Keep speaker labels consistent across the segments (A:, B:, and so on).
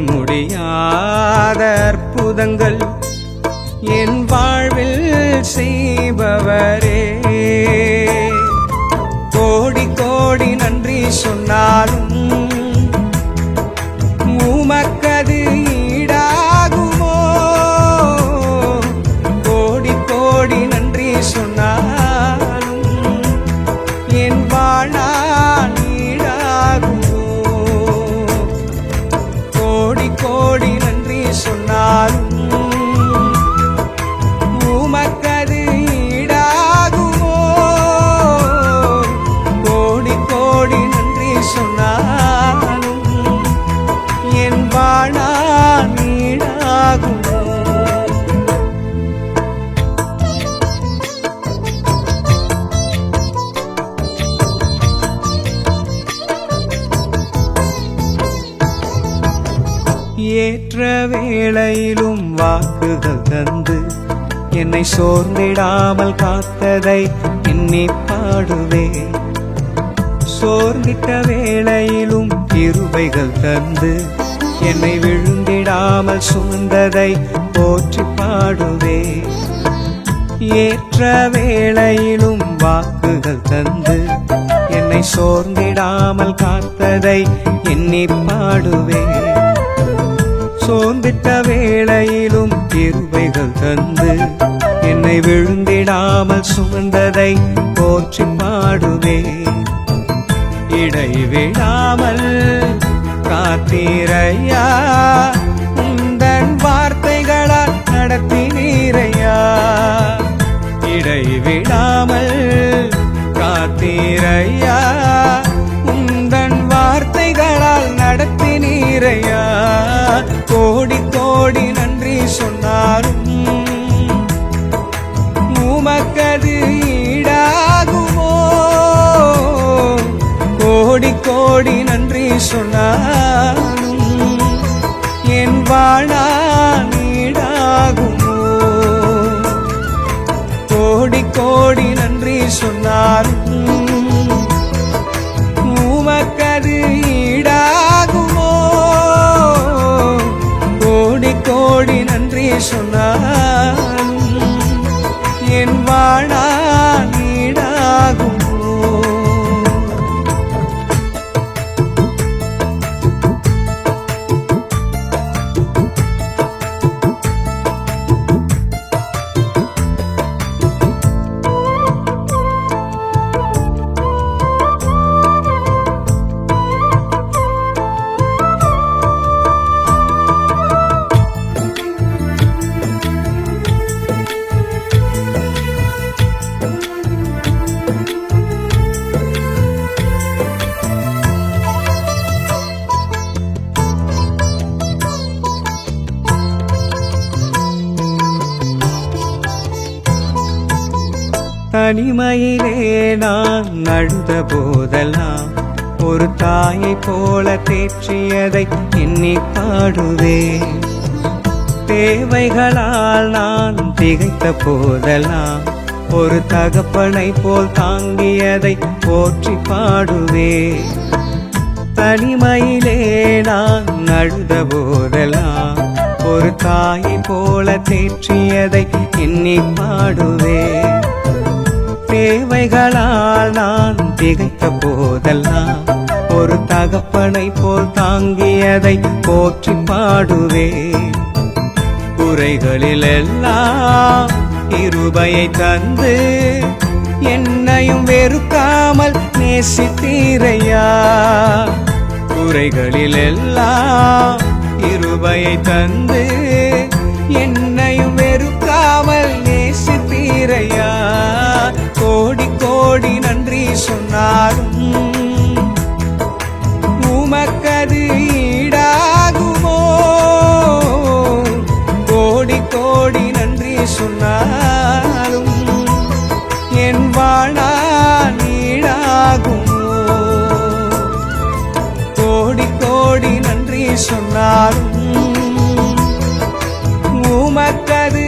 A: முடியாத அற்புதங்கள் என் வாழ்வில் செய்பவரே. கோடி கோடி நன்றி சொன்னாலும் உமக்கது ஈடாகுமோ? கோடி கோடி நன்றி சொன்னால் ஏற்ற வேளையிலும் வாக்குகள் தந்து என்னை சோர்ந்திடாமல் காத்ததை எண்ணி பாடுவே. சோர்ந்திட்ட வேளையிலும் இருவைகள் தந்து என்னை விழுந்திடாமல் சுமந்ததை போற்றி பாடுவே. ஏற்ற வேளையிலும் வாக்குகள் தந்து என்னை சோர்ந்திடாமல் காத்ததை எண்ணி பாடுவேன் சோர்ந்திட்ட வேளையிலும் கிருபைகள் தந்து என்னை விழுந்திடாமல் சுமந்ததை போற்றி பாடுவே. இடைவிடாமல் காத்தீரையா? உந்தன் வார்த்தைகளால் நடத்தினீரையா? இடைவிடாமல் காத்தீரையா சொன்னாலும் என் வாழ்நாள் ஈடாகுமோ? கோடி கோடி நன்றி சொன்னாலும் தனிமையிலே நான் நடந்த போதெல்லாம் ஒரு தாயை போல தேற்றியதை எண்ணி பாடுவே தேவைகளால் நான் திகைத்த போதெல்லாம் ஒரு தகப்பனை போல் தாங்கியதை போற்றி பாடுவே தனிமையிலே நான் அழுத போதெல்லாம் ஒரு தாயை போல தேற்றியதை எண்ணி பாடுவே கருணைகளால் நான் திகைத்த போதெல்லாம் ஒரு தகப்பனை போல் தாங்கியதை போற்றி பாடுவேன். குறைகளில் எல்லாம் இருபையை தந்து என்னையும் வெறுக்காமல் நேசித்தீரையா? குறைகளில் எல்லாம் இருபையை தந்து என்னையும் சொன்னாலும் என் வாழா நீடாகுமோ கோடி கோடி நன்றி சொன்னாலும் உமக்கது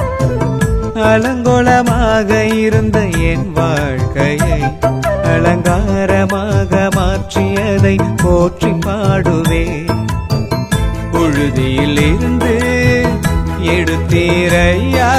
A: அலங்கோலமாக இருந்த என் வாழ்க்கையை அலங்காரமாக மாற்றியதை போற்றி பாடுவே புழுதியில் இருந்து எடுத்தீரையா?